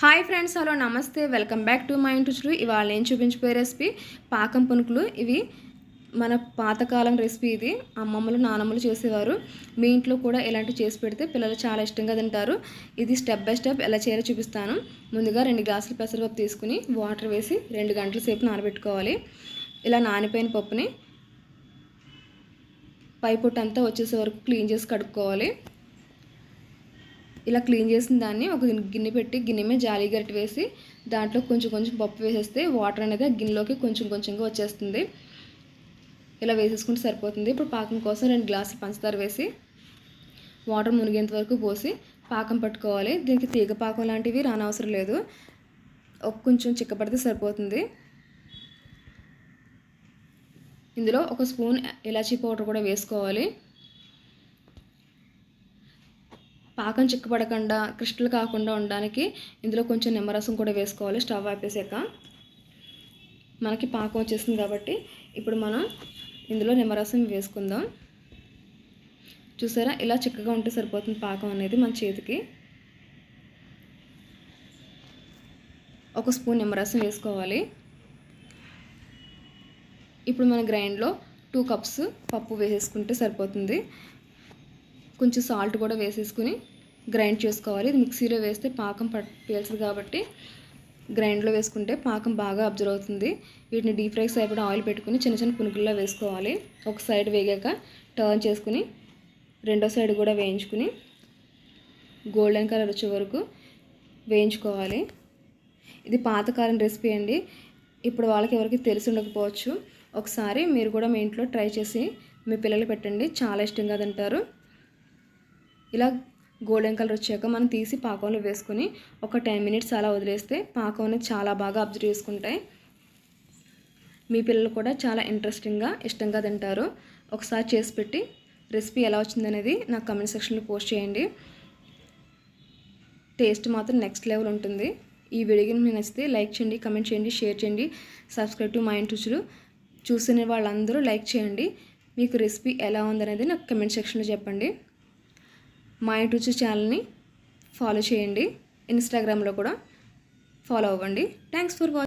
Hi friends hello నమస్తే. Welcome back to my ఇంటి ఇవాళ నేను చూపించిపోయే రెసిపీ పాకం పునుకులు. ఇవి మన పాతకాలం రెసిపీ ఇది. అమ్మమ్మలు నానమ్మలు చేసేవారు. మీ ఇంట్లో కూడా ఇలాంటివి చేసి పెడితే పిల్లలు చాలా ఇష్టంగా తింటారు. ఇది స్టెప్ బై స్టెప్ ఎలా చేయాలో చూపిస్తాను. ముందుగా రెండు గ్లాసులు పెసరపప్పు తీసుకుని వాటర్ వేసి రెండు గంటల సేపు నానబెట్టుకోవాలి. ఇలా నానిపోయిన పప్పుని పై అంతా వచ్చేసే వరకు క్లీన్ చేసి కడుక్కోవాలి. ఇలా క్లీన్ చేసిన దాన్ని ఒక గిన్నె పెట్టి గిన్నె మీద జాలి గరిటె వేసి దాంట్లో కొంచెం కొంచెం పప్పు వేసేస్తే వాటర్ అనేది ఆ గిన్నెలోకి కొంచెం కొంచెంగా వచ్చేస్తుంది. ఇలా వేసేసుకుంటే సరిపోతుంది. ఇప్పుడు పాకం కోసం రెండు గ్లాసులు పంచదార వేసి వాటర్ మునిగేంత వరకు పోసి పాకం పట్టుకోవాలి. దీనికి తీగ పాకం లాంటివి రానవసరం లేదు. ఒక కొంచెం చిక్కపడితే సరిపోతుంది. ఇందులో ఒక స్పూన్ ఇలాచీ పౌడర్ కూడా వేసుకోవాలి. పాకం చిక్కపడకుండా క్రిస్టల్ కాకుండా ఉండడానికి ఇందులో కొంచెం నిమ్మరసం కూడా వేసుకోవాలి. స్టవ్ ఆపేసాక మనకి పాకం వచ్చేసింది కాబట్టి ఇప్పుడు మనం ఇందులో నిమ్మరసం వేసుకుందాం. చూసారా? ఇలా చిక్కగా ఉంటే సరిపోతుంది పాకం అనేది మన చేతికి. ఒక స్పూన్ నిమ్మరసం వేసుకోవాలి. ఇప్పుడు మన గ్రైండ్లో టూ కప్స్ పప్పు వేసేసుకుంటే సరిపోతుంది. కొంచెం సాల్ట్ కూడా వేసేసుకుని గ్రైండ్ చేసుకోవాలి. ఇది మిక్సీలో వేస్తే పాకం పట్ పీల్చదు కాబట్టి గ్రైండ్లో వేసుకుంటే పాకం బాగా అబ్జర్వ్ అవుతుంది. వీటిని డీప్ ఫ్రై అయిపోయిన ఆయిల్ పెట్టుకుని చిన్న చిన్న పునుకుల్లో వేసుకోవాలి. ఒక సైడ్ వేగాక టర్న్ చేసుకుని రెండో సైడ్ కూడా వేయించుకుని గోల్డెన్ కలర్ వచ్చే వరకు వేయించుకోవాలి. ఇది పాతకాలం రెసిపీ అండి. ఇప్పుడు వాళ్ళకి ఎవరికి తెలిసి ఉండకపోవచ్చు. ఒకసారి మీరు కూడా మీ ఇంట్లో ట్రై చేసి మీ పిల్లలు పెట్టండి. చాలా ఇష్టంగా తింటారు. ఇలా గోల్డెన్ కలర్ వచ్చాక మనం తీసి పాకంలో వేసుకొని ఒక టెన్ మినిట్స్ అలా వదిలేస్తే పాకం అనేది చాలా బాగా అబ్జర్వ్ చేసుకుంటాయి. మీ పిల్లలు కూడా చాలా ఇంట్రెస్టింగ్గా ఇష్టంగా తింటారు. ఒకసారి చేసి పెట్టి రెసిపీ ఎలా వచ్చిందనేది నాకు కమెంట్ సెక్షన్లో పోస్ట్ చేయండి. టేస్ట్ మాత్రం నెక్స్ట్ లెవెల్ ఉంటుంది. ఈ వీడియో మీకు నచ్చితే లైక్ చేయండి కమెంట్ చేయండి షేర్ చేయండి సబ్స్క్రైబ్ టు మై ఇంట్రెస్టులు చూసిన వాళ్ళందరూ లైక్ చేయండి. మీకు రెసిపీ ఎలా ఉందనేది నాకు కమెంట్ సెక్షన్లో చెప్పండి. మా యూట్యూబ్ ఛానల్ని ఫాలో చేయండి. ఇన్స్టాగ్రామ్లో కూడా ఫాలో అవ్వండి. Thanks for watching